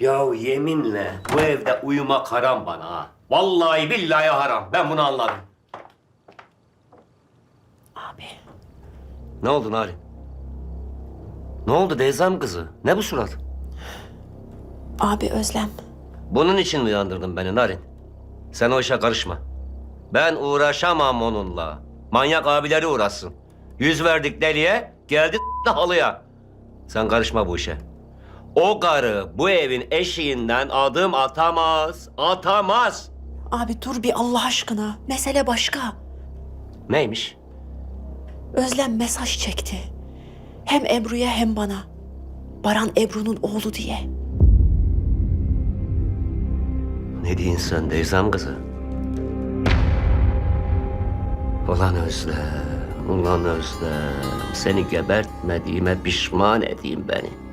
Ya yeminle bu evde uyumak haram bana ha. Vallahi billahi haram. Ben bunu anladım. Abi. Ne oldu Narin? Ne oldu Deyzem kızı? Ne bu surat? Abi Özlem. Bunun için uyandırdın beni Narin? Sen o işe karışma. Ben uğraşamam onunla. Manyak abileri uğraşsın. Yüz verdik deliye, geldi halıya. Sen karışma bu işe. O karı bu evin eşiğinden adım atamaz, atamaz. Abi dur bir Allah aşkına. Mesele başka. Neymiş? Özlem mesaj çekti. Hem Ebru'ya hem bana. Baran Ebru'nun oğlu diye. Ne diyorsun sen Deyzem kızı? Ulan Özlem, ulan Özlem. Seni gebertmediğime pişman edeyim beni.